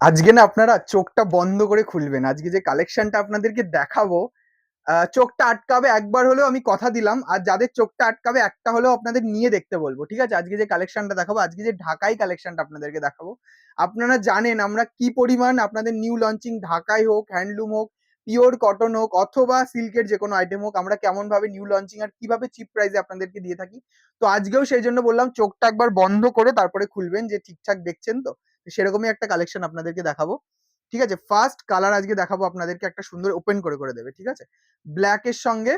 আজকে না আপনারা চোখটা বন্ধ করে খুলবেন। আজকে যে কালেকশনটা আপনাদেরকে দেখাবো চোখটা আটকাবে একবার হলেও আমি কথা দিলাম। আর যাদের চোখটা আটকাবে একটা হলেও আপনাদের নিয়ে দেখতে বলব, ঠিক আছে? আজকে যে কালেকশনটা দেখাবো, আজকে যে ঢাকাই কালেকশনটা আপনাদেরকে দেখাবো, আপনারা জানেন আমরা কি পরিমাণ আপনাদের নিউ লঞ্চিং ঢাকাই হোক হ্যান্ডলুম হোক পিওর কটন হোক, অথবা সিল্কের যে কোনো আইটেম হোক, আমরা কেমন ভাবে নিউ লঞ্চিং আর কীভাবে চিপ প্রাইসে আপনাদেরকে দিয়ে থাকি। তো আজকেও সেই জন্য বললাম, চোখটা একবার বন্ধ করে তারপরে খুলবেন, যে ঠিকঠাক দেখছেন তো তো। সেরকমই একটা কালেকশন আপনাদেরকে দেখাবো। ঠিক আছে? ফার্স্ট কালার আজকে দেখাবো আপনাদেরকে একটা সুন্দর ওপেন করে করে দেবে, ঠিক আছে? ব্ল্যাক এর সঙ্গে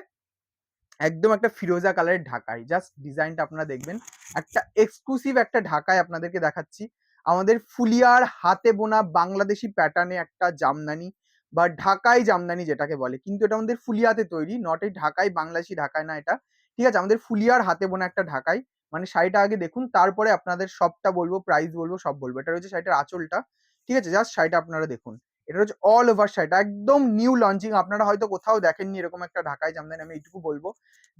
একদম একটা ফিরোজা কালারের ঢাকাই। জাস্ট ডিজাইনটা আপনারা দেখবেন। একটা এক্সক্লুসিভ একটা ঢাকায় আপনাদেরকে দেখাচ্ছি। আমাদের ফুলিয়ার হাতে বোনা বাংলাদেশি প্যাটার্নে একটা জামদানি বা ঢাকাই জামদানি যেটাকে বলে। কিন্তু এটা আমাদের ফুলিয়াতে তৈরি নট এই ঢাকাই বাংলাদেশি ঢাকায় না এটা। ঠিক আছে? আমাদের ফুলিয়ার হাতে বোনা একটা ঢাকাই। মানে শাড়িটা আগে দেখুন, তারপরে আপনাদের সবটা বলব প্রাইস বলব, সব বলব। এটা রয়েছে শাড়িটার আঁচলটা। ঠিক আছে? জাস্ট শাড়িটা আপনারা দেখুন। এটা হচ্ছে অল ওভার শাড়িটা। একদম নিউ লঞ্চিং আপনারা হয়তো কোথাও দেখেননি এরকম একটা ঢাকায় জামদানি আমি এইটুকু বলব।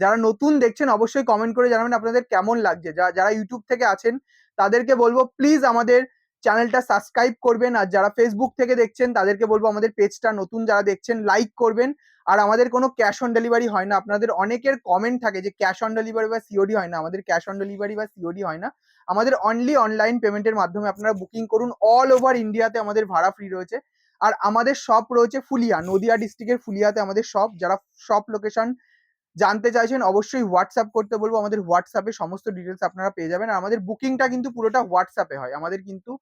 যারা নতুন দেখছেন, অবশ্যই কমেন্ট করে জানাবেন আপনাদের কেমন লাগছে। যারা যারা ইউটিউব থেকে আছেন, তাদেরকে বলব প্লিজ আমাদের চ্যানেলটা সাবস্ক্রাইব করবেন আর যারা ফেসবুক থেকে দেখছেন, তাদেরকে বলব আমাদের পেজটা নতুন যারা দেখছেন লাইক করবেন। আর আমাদের কোনো ক্যাশ অন ডেলিভারি হয় না। আপনাদের অনেকের কমেন্ট থাকে যে ক্যাশ অন ডেলিভারি বা সিওডি হয় না। আমাদের ক্যাশ অন ডেলিভারি বা সিওডি হয় না। আমাদের অনলি অনলাইন পেমেন্টের মাধ্যমে আপনারা বুকিং করুন। অল ওভার ইন্ডিয়াতে আমাদের ভাড়া ফ্রি রয়েছে। আর আমাদের শপ রয়েছে ফুলিয়া, নদিয়া ডিস্ট্রিক্টের ফুলিয়াতে আমাদের শপ যারা শপ লোকেশন জানতে চাইছেন, অবশ্যই হোয়াটসঅ্যাপ করতে বলব। আমাদের হোয়াটসঅ্যাপে সমস্ত ডিটেলস আপনারা পেয়ে যাবেন। আর আমাদের বুকিংটা কিন্তু পুরোটা হোয়াটসঅ্যাপে হয়। আমাদের কিন্তু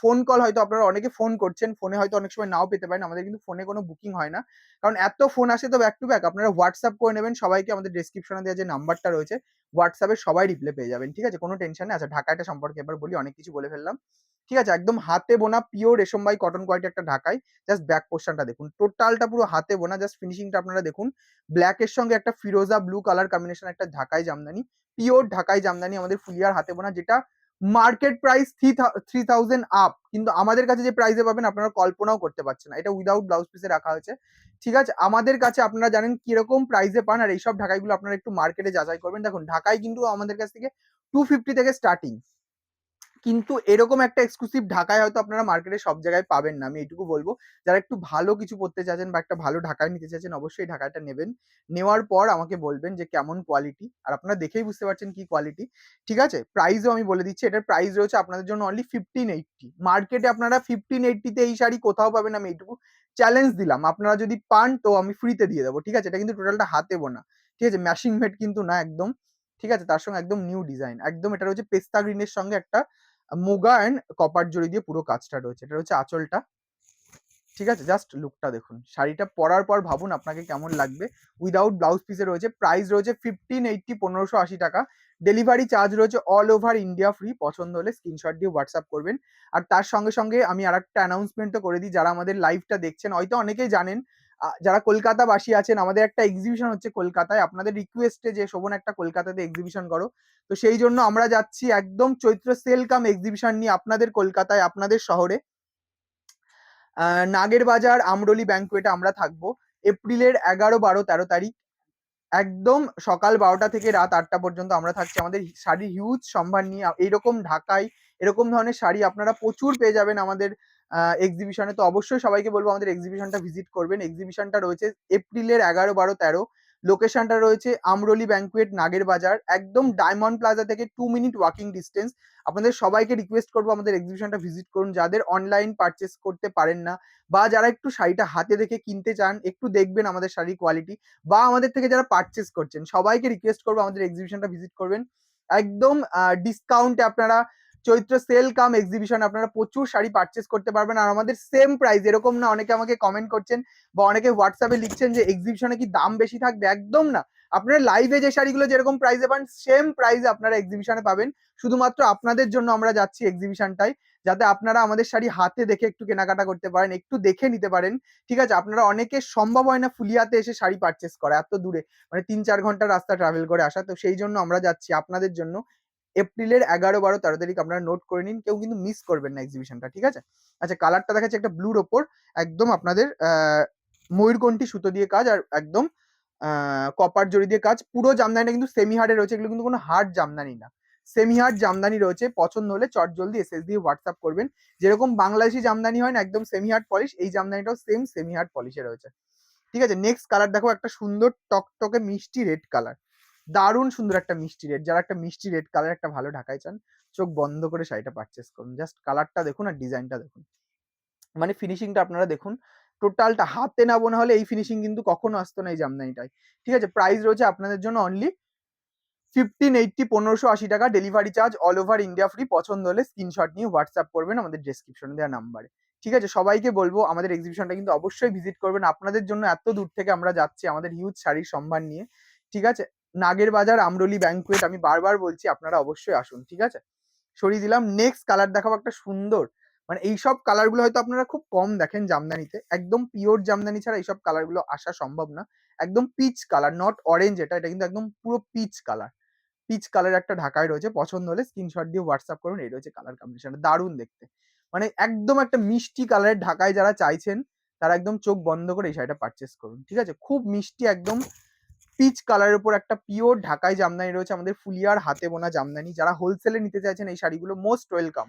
ফোন কল হয়তো আপনারা অনেকে ফোন করছেন ফোনে হয়তো অনেক সময় নাও পেতে পারেন, আমাদের কিন্তু ফোনে কোনো বুকিং হয় না। কারণ এত ফোন আসে তো ব্যাক টু ব্যাক আপনারা হোয়াটসঅ্যাপ করে নেবেন, সবাইকে আমাদের ডেসক্রিপশনে দেওয়া যে নাম্বারটা রয়েছে হোয়াটসঅ্যাপে সবাই রিপ্লাই পেয়ে যাবেন, ঠিক আছে? কোনো টেনশন নেই। আচ্ছা ঢাকাটা সম্পর্কে এবার বলি, অনেক কিছু বলে ফেললাম। ঠিক আছে, একদম হাতে বোনা পিওর রেশম বাই কটন কোয়ালিটি একটা ঢাকাই জাস্ট ব্যাক পোর্শনটা দেখুন। টোটালটা পুরো হাতে বোনা জাস্ট ফিনিশিংটা আপনারা দেখুন। ব্ল্যাক এর সঙ্গে একটা ফিরোজা ব্লু কালার কম্বিনেশন একটা ঢাকাই জামদানি পিওর ঢাকাই জামদানি আমাদের ফুলিয়ার হাতে বোনা, যেটা market price three three thousand up কিন্তু আমাদের কাছে যে প্রাইসে পাবেন, আপনারা কল্পনাও করতে পারছেন না। এটা উইদাউট ব্লাউজ পিসে রাখা হয়েছে। ঠিক আছে, আমাদের কাছে আপনারা জানেন কীরকম প্রাইসে পান, আর এইসব ঢাকাইগুলো আপনারা একটু মার্কেটে যাচাই করবেন। দেখুন ঢাকায় কিন্তু আমাদের কাছ থেকে টু ফিফটি থেকে স্টার্টিং কিন্তু এরকম একটা এক্সক্লুসিভ ঢাকায় হয়তো আপনারা মার্কেটে সব জায়গায় পাবেন না। আমি এটুকু বলব, যারা একটু ভালো কিছু পড়তে চাচ্ছেন বা একটা ভালো ঢাকায় নিতে চাচ্ছেন অবশ্যই ঢাকাটা নেবেন। নেওয়ার পর আমাকে বলবেন যে কেমন কোয়ালিটি আর আপনারা দেখেই বুঝতে পারছেন কি কোয়ালিটি ঠিক আছে? প্রাইসও আমি বলে দিচ্ছি, এটার প্রাইস রয়েছে আপনাদের জন্য অনলি ফিফটিন এইটটি মার্কেটে আপনারা ফিফটিন এইটটিতে এই শাড়ি কোথাও পাবেন আমি এইটুকু চ্যালেঞ্জ দিলাম। আপনারা যদি পান তো আমি ফ্রিতে দিয়ে দেবো। ঠিক আছে? এটা কিন্তু টোটালটা হাতে বোনা। ঠিক আছে? ম্যাশিং মেড কিন্তু না একদম। ঠিক আছে? তার সঙ্গে একদম নিউ ডিজাইন একদম এটা রয়েছে পেস্তা গ্রিনের সঙ্গে একটা মুগা অ্যান্ড কপার জড়ি দিয়ে পুরো কাজটা রয়েছে। এটা হচ্ছে আঁচলটা। ঠিক আছে? জাস্ট লুকটা দেখুন। শাড়িটা পরার পর ভাবুন আপনাকে কেমন লাগবে। উইদাউট ব্লাউজ পিসে রয়েছে। প্রাইস রয়েছে ফিফটিন এইটটি পনেরোশো আশি টাকা। ডেলিভারি চার্জ রয়েছে অল ওভার ইন্ডিয়া ফ্রি পছন্দ হলে স্ক্রিনশট দিয়ে হোয়াটসঅ্যাপ করবেন। আর তার সঙ্গে সঙ্গে আমি আর একটা অ্যানাউন্সমেন্টও করে দিই। যারা আমাদের লাইভটা দেখছেন, হয়তো অনেকেই জানেন যারা কলকাতাবাসী আছেন, আমাদের একটা এক্সিবিশন হচ্ছে কলকাতায়। আপনাদের রিকোয়েস্টে যে শোভন একটা কলকাতাতে এক্সিবিশন করো। তো সেই জন্য আমরা যাচ্ছি একদম চৈত্র সেল কাম এক্সিবিশন নিয়ে আপনাদের কলকাতায়, আপনাদের শহরে। নাগের বাজার আমরলি ব্যাংকুয়েটে আমরা থাকব। এপ্রিলের এগারো, বারো, তেরো তারিখ। একদম সকাল বারোটা থেকে রাত আটটা পর্যন্ত আমরা থাকছি। আমাদের শাড়ির হিউজ সম্ভার নিয়ে, এইরকম ঢাকায় এরকম ধরনের শাড়ি আপনারা প্রচুর পেয়ে যাবেন আমাদের এক্সিবিশনে তো অবশ্যই সবাইকে বলব আমাদের এক্সিবিশনটা ভিজিট করবেন। এক্সিবিশনটা রয়েছে এপ্রিলের এগারো, বারো, তেরো। লোকেশনটা রয়েছে আমরলি ব্যাংকুয়েট নাগের বাজার, একদম ডায়মন্ড প্লাজা থেকে টু মিনিট ওয়াকিং ডিস্টেন্স আপনাদের সবাইকে রিকোয়েস্ট করব আমাদের এক্সিবিশনটা ভিজিট করুন। যাদের অনলাইন পারচেস করতে পারেন না বা যারা একটু শাড়িটা হাতে দেখে কিনতে চান, একটু দেখবেন আমাদের শাড়ির কোয়ালিটি বা আমাদের থেকে যারা পারচেস করছেন। সবাইকে রিকোয়েস্ট করব আমাদের এক্সিবিশনটা ভিজিট করবেন। একদম ডিসকাউন্টে আপনারা চৈত্র সেল কাম এক্সিবিশন আপনারা প্রচুর শাড়ি পারচেস করতে পারবেন। আর আমাদের সেম প্রাইস এরকম না অনেকে আমাকে কমেন্ট করছেন বা অনেকে হোয়াটসঅ্যাপে লিখছেন যে এক্সিবিশনে কি দাম বেশি থাকবে? একদম না। আপনারা লাইভে যে শাড়িগুলো যেরকম প্রাইসে পান সেম প্রাইসে আপনারা এক্সিবিশনে পাবেন। শুধুমাত্র আপনাদের জন্য আমরা যাচ্ছি এক্সিবিশনটাই যাতে আপনারা আমাদের শাড়ি হাতে দেখে একটু কেনাকাটা করতে পারেন, একটু দেখে নিতে পারেন। ঠিক আছে? আপনারা অনেকে সম্ভব হয় না ফুলিয়াতে এসে শাড়ি পারচেস করা, এত দূরে। মানে তিন চার ঘণ্টা রাস্তা ট্রাভেল করে আসা, তো সেই জন্য আমরা যাচ্ছি আপনাদের জন্য এপ্রিলের এগারো বারো, তেরো তারিখ আপনারা নোট করে নিন, কেউ কিন্তু মিস করবেন না এক্সিবিশনটা ঠিক আছে? আচ্ছা কালারটা দেখাচ্ছে একটা ব্লুর ওপর, একদম আপনাদের ময়ূরকণ্ঠী সুতো দিয়ে কাজ আর একদম কপার জড়ি দিয়ে কাজ, পুরো জামদানিটা কিন্তু সেমি হার্ডে রয়েছে, এগুলো কিন্তু কোনো হার্ড জামদানি না। সেমি হার্ড জামদানি রয়েছে, পছন্দ হলে চট জলদি এসএস দিয়ে হোয়াটসঅ্যাপ করবেন। যেরকম বাংলাদেশি জামদানি হয় না, একদম সেমি হার্ড পলিশ এই জামদানিটাও সেম সেমি হার্ড পলিশে রয়েছে। ঠিক আছে নেক্সট কালার দেখো, একটা সুন্দর টকটকে মিষ্টি রেড কালার দারুণ সুন্দর একটা মিষ্টি রেড। যারা একটা মিষ্টি রেড কালার একটা ভালো ঢাকায় চান, চোখ বন্ধ করে শাড়িটা পারচেস করুন। জাস্ট কালারটা দেখুন আর ডিজাইনটা দেখুন। মানে ফিনিশিংটা আপনারা দেখুন টোটালটা হাতে না বোনা হলে এই ফিনিশিং কিন্তু কখনো আসতো না এই জামদানিটায়। ঠিক আছে? প্রাইস রয়েছে আপনাদের জন্য অনলি ফিফটিন এইটটি পনেরোশো আশি টাকা। Delivery charge all over India free পছন্দ হলে স্ক্রিনশট নিয়ে হোয়াটসঅ্যাপ করবেন আমাদের ডেসক্রিপশনে দেওয়া নাম্বারে ঠিক আছে? সবাইকে বলব, আমাদের এক্সিবিশনটা কিন্তু অবশ্যই ভিজিট করবেন। আপনাদের জন্য এত দূর থেকে আমরা যাচ্ছি আমাদের হিউজ শাড়ির সম্ভার নিয়ে। ঠিক আছে? নাগের বাজার আমরলি ব্যাংকুয়েট আমি বারবার বলছি, আপনারা অবশ্যই আসুন, ঠিক আছে? সরিয়ে দিলাম। নেক্সট কালার দেখাবো একটা সুন্দর। মানে এইসব কালারগুলো হয়তো আপনারা খুব কম দেখেন জামদানিতে। একদম পিওর জামদানি ছাড়া এইসব কালারগুলো আসা সম্ভব না। একদম পিচ কালার নট অরেঞ্জ এটা এটা কিন্তু একদম পুরো পিচ কালার পিচ কালার একটা ঢাকায় রয়েছে। পছন্দ হলে স্ক্রিনশট দিয়ে হোয়াটসঅ্যাপ করুন, এই রয়েছে কালার কম্বিনেশন দারুণ দেখতে। মানে একদম একটা মিষ্টি কালারের ঢাকায় যারা চাইছেন, তারা একদম চোখ বন্ধ করে এই শাড়িটা পারচেস করুন, ঠিক আছে? খুব মিষ্টি, একদম পিচ কালারের উপর একটা পিওর ঢাকায় জামদানি রয়েছে আমাদের ফুলিয়ার, হাতে বোনা জামদানি। যারা হোলসেলে নিতে চাইছেন এই শাড়িগুলো মোস্ট ওয়েলকাম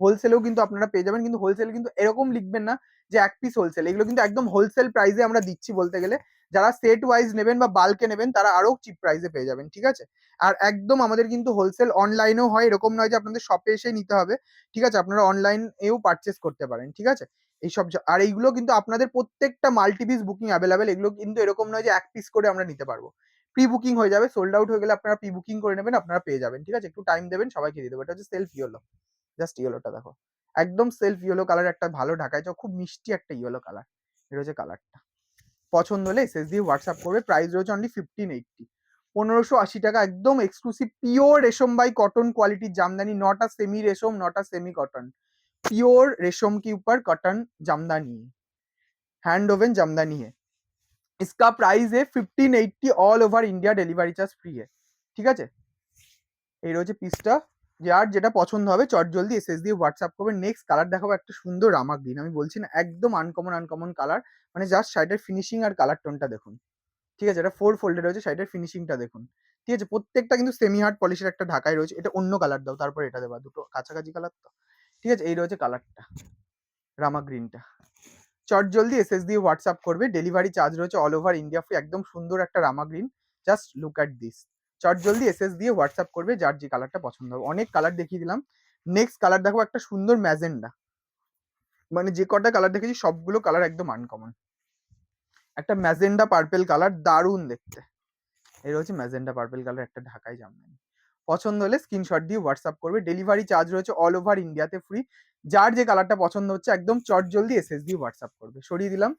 হোলসেলেও কিন্তু আপনারা পেয়ে যাবেন, কিন্তু হোলসেল কিন্তু এরকম লিখবেন না যে এক পিস হোলসেল এগুলো কিন্তু একদম হোলসেল প্রাইসে আমরা দিচ্ছি বলতে গেলে। যারা সেট ওয়াইজ নেবেন বা বাল্কে নেবেন, তারা আরও চিপ প্রাইসে পেয়ে যাবেন, ঠিক আছে? আর একদম আমাদের কিন্তু হোলসেল অনলাইনেও হয়, এরকম নয় যে আপনাদের শপে এসে নিতে হবে। ঠিক আছে? আপনারা অনলাইনেও পারচেস করতে পারেন, ঠিক আছে? এইসব আর এইগুলো কিন্তু আপনাদের প্রত্যেকটা মাল্টিপিস বুকিং অ্যাভেলেবেল এগুলো কিন্তু এরকম নয় যে এক পিস করে আমরা নিতে পারব। প্রি বুকিং হয়ে যাবে সোল্ড আউট হয়ে গেলে আপনারা প্রি বুকিং করে নেবেন, আপনারা পেয়ে যাবেন, ঠিক আছে? একটু টাইম দেবেন, সবাইকে দিয়ে দেবো। এটা হচ্ছে সেলফ ইয়েলো জাস্ট ইয়েলোটা দেখো। একদম সেলফ ইয়েলো কালার একটা ভালো ঢাকায় চাও খুব মিষ্টি একটা ইয়েলো কালার এটা হচ্ছে কালারটা পছন্দ হলে এসএস দিয়ে হোয়াটসঅ্যাপ করবে প্রাইস রয়েছে অনলি ফিফটিন এইটটি পনেরোশো আশি টাকা, একদম এক্সক্লুসিভ পিওর রেশম বাই কটন কোয়ালিটির জামদানি নটা সেমি রেশম নটা সেমি কটন प्योर রেশম के ऊपर कॉटन जामदानी है हैंड ओवन जामदानी है इसका price eighty all over India delivery charge free এ ঠিক আছে এই রয়েছে পিসটা যার যেটা পছন্দ হবে চট জলদি এসএস দিয়ে হোয়াটসঅ্যাপ করবে নেক্সট কালার দেখাবো একটা সুন্দর রামাক দিন আমি বলছি না একদম আনকমন আনকমন কালার মানে জাস্ট শাড়িটার ফিনিশিং আর কালার টোনটা দেখুন ঠিক আছে এটা ফোর ফোল্ডে রয়েছে শাড়িটার ফিনিশিংটা দেখুন ঠিক আছে প্রত্যেকটা কিন্তু সেমি হার্ড পলিশের একটা ঢাকাই রয়েছে এটা অন্য কালার দাও তারপর এটা দেবা দুটো কাছাকাছি কালার তো ঠিক আছে? এই রয়েছে কালারটা রামা গ্রিনটা চট জলদি এসএস দিয়ে হোয়াটসঅ্যাপ করবে। ডেলিভারি চার্জ রয়েছে অল ওভার ইন্ডিয়া ফ্রি একদম সুন্দর একটা rama green just look at this চট জলদি এসএস দিয়ে হোয়াটসঅ্যাপ করবে যার যে কালারটা পছন্দ হবে। অনেক কালার দেখিয়ে দিলাম। নেক্সট কালার দেখো একটা সুন্দর ম্যাজেন্ডা। মানে যে কটা কালার দেখেছি, সবগুলো কালার একদম আনকমন একটা ম্যাজেন্ডা পার্পেল কালার দারুণ দেখতে। এই রয়েছে ম্যাজেন্ডা পার্পেল কালার একটা ঢাকায় জামদানি। পছন্দ হলে স্ক্রিনশট দিয়ে হোয়াটসঅ্যাপ করবে। ডেলিভারি চার্জ রয়েছে অল ওভার ইন্ডিয়াতে ফ্রি যার যে কালারটা পছন্দ হচ্ছে, একদম চট জলদি এসএস দিয়ে হোয়াটসঅ্যাপ করবে। সরিয়ে দিলাম।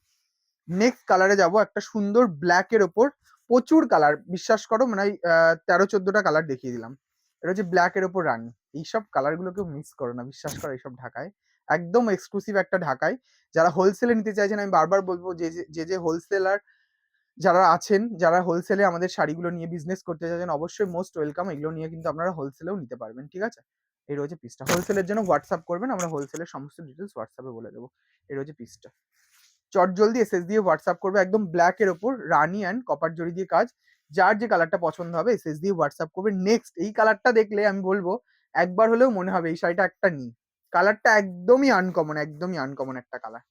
নেক্সট কালারে যাব। একটা সুন্দর ব্ল্যাকের ওপর প্রচুর কালার বিশ্বাস করো মানে তেরো, চোদ্দটা কালার দেখিয়ে দিলাম। এটা হচ্ছে ব্ল্যাকের ওপর রানি। এইসব কালারগুলো কেউ মিস করো না। বিশ্বাস করো, এইসব ঢাকায়। একদম এক্সক্লুসিভ একটা ঢাকায়। যারা হোলসেলে নিতে চাইছেন, আমি বারবার বলব, যে যে হোলসেলার যারা আছেন, যারা হোলসেলে আমাদের শাড়িগুলো নিয়ে বিজনেস করতে চাইছেন, অবশ্যই মোস্ট ওয়েলকাম এগুলো নিয়ে কিন্তু আপনারা হোলসেলেও নিতে পারবেন, ঠিক আছে? এই রয়েছে পিসটা হোলসেলের জন্য হোয়াটসঅ্যাপ করবেন, আমরা হোলসেলের সমস্ত ডিটেলস হোয়াটসঅ্যাপে বলে দেবো। এই রয়েছে পিসটা চট জলদি এসএস দিয়ে হোয়াটসঅ্যাপ করবে, একদম ব্ল্যাক এর ওপর, রানি অ্যান্ড কপার জরি দিয়ে কাজ। যার যে কালারটা পছন্দ হবে এসএস দিয়ে হোয়াটসঅ্যাপ করবে। নেক্সট এই কালারটা দেখলে আমি বলব, একবার হলেও মনে হবে এই শাড়িটা একটা নিই কালারটা একদমই আনকমন একদমই আনকমন একটা কালার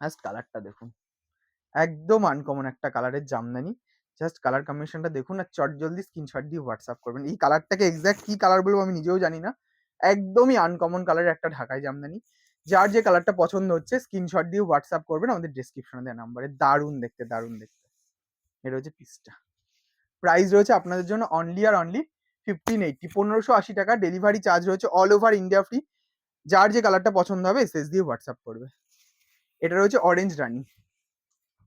জাস্ট কালারটা দেখুন। একদম আনকমন একটা কালারের জামদানি। জাস্ট কালার কম্বিনেশনটা দেখুন আর চট জলদি স্ক্রিনশট দিয়ে হোয়াটসঅ্যাপ করবেন। এই কালারটাকে এক্স্যাক্ট কি কালার বলব আমি নিজেও জানি না। একদমই আনকমন কালারের একটা ঢাকায় জামদানি। যার যে কালারটা পছন্দ হচ্ছে স্ক্রিনশট দিয়ে হোয়াটসঅ্যাপ করবেন। আমাদের ডেসক্রিপশনে দেওয়া নাম্বারে দারুণ দেখতে দারুণ দেখতে। এটা হচ্ছে পিসটা প্রাইস রয়েছে আপনাদের জন্য অনলি আর অনলি ফিফটিন এইটটি পনেরোশো আশি টাকা। ডেলিভারি চার্জ রয়েছে অল ওভার ইন্ডিয়া ফ্রি যার যে কালারটা পছন্দ হবে এসএস দিয়ে হোয়াটসঅ্যাপ করবে। এটা রয়েছে অরেঞ্জ রানি।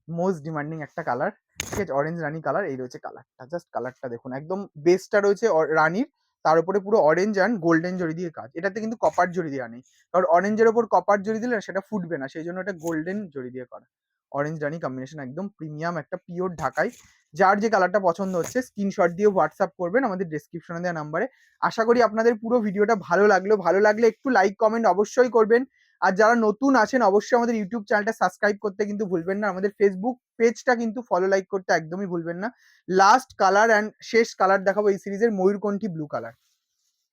মোস্ট ডিমান্ডিং একটা কালার ঠিক আছে? অরেঞ্জ রানি কালার এই রয়েছে কালারটা জাস্ট কালারটা দেখুন। একদম বেসটা রয়েছে রানির। তার উপরে পুরো অরেঞ্জ অ্যান্ড গোল্ডেন জরি দিয়ে কাজ। এটাতে কিন্তু কপার জরি দেওয়া নেই। কারণ অরেঞ্জের ওপর কপার জরি দিলে সেটা ফুটবে না। সেই জন্য এটা গোল্ডেন জরি দিয়ে করা। অরেঞ্জ রানি কম্বিনেশন একদম প্রিমিয়াম একটা পিওর ঢাকাই। যার যে কালারটা পছন্দ হচ্ছে স্ক্রিনশট দিয়ে হোয়াটসঅ্যাপ করবেন আমাদের ডেসক্রিপশনে দেওয়া নাম্বারে আশা করি আপনাদের পুরো ভিডিওটা ভালো লাগল। ভালো লাগলে একটু লাইক কমেন্ট অবশ্যই করবেন। আর যারা নতুন আছেন, অবশ্যই আমাদের ইউটিউব চ্যানেলটা সাবস্ক্রাইব করতে কিন্তু ভুলবেন না। আমাদের ফেসবুক পেজটা কিন্তু ফলো লাইক করতে একদমই ভুলবেন না। লাস্ট কালার অ্যান্ড শেষ কালার দেখাবো এই সিরিজের ময়ূরকণ্ঠী ব্লু কালার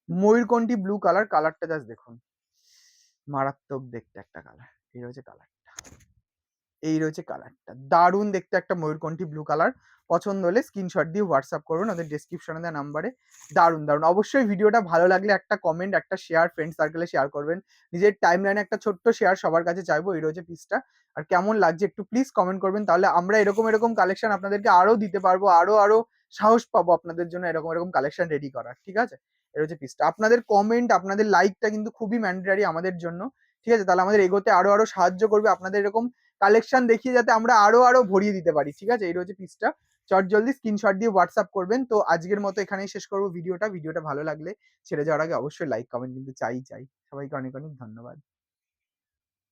ময়ূরকণ্ঠী ব্লু কালার কালারটা জাস্ট দেখুন। মারাত্মক দেখতে একটা কালার এই হচ্ছে কালারটা এই রয়েছে কালারটা। দারুণ দেখতে একটা ময়ূরকণ্ঠী ব্লু কালার পছন্দ হলে স্ক্রিনশট দিয়ে হোয়াটসঅ্যাপ করুন, ওদের ডিসক্রিপশনে দেওয়া নাম্বারে দারুণ দারুণ। অবশ্যই ভিডিওটা ভালো লাগলে একটা কমেন্ট একটা শেয়ার ফ্রেন্ড সার্কেলে শেয়ার করবেন। নিজের টাইম লাইনে একটা ছোট্ট শেয়ার সবার কাছে চাইব, এই রয়েছে পিসটা আর কেমন লাগছে একটু প্লিজ কমেন্ট করবেন, তাহলে আমরা এরকম এরকম কালেকশন আপনাদেরকে আরও দিতে পারব, আরও আরও সাহস পাবো আপনাদের জন্য এরকম এরকম কালেকশন রেডি করার, ঠিক আছে? এটা হচ্ছে পিসটা আপনাদের কমেন্ট আপনাদের লাইকটা কিন্তু খুবই ম্যান্ডেটারি আমাদের জন্য, ঠিক আছে? তাহলে আমাদের এগোতে আরও আরও সাহায্য করবে। আপনাদের এরকম কালেকশন দেখিয়ে যাতে আমরা আরও আরও ভরিয়ে দিতে পারি, ঠিক আছে? এই রয়েছে পিসটা চট জলদি স্ক্রিনশট দিয়ে হোয়াটসঅ্যাপ করবেন। তো আজকের মতো এখানেই শেষ করব ভিডিওটা। ভিডিওটা ভালো লাগলে ছেড়ে যাওয়ার আগে অবশ্যই লাইক কমেন্ট কিন্তু চাই চাই। সবাইকে অনেক অনেক ধন্যবাদ।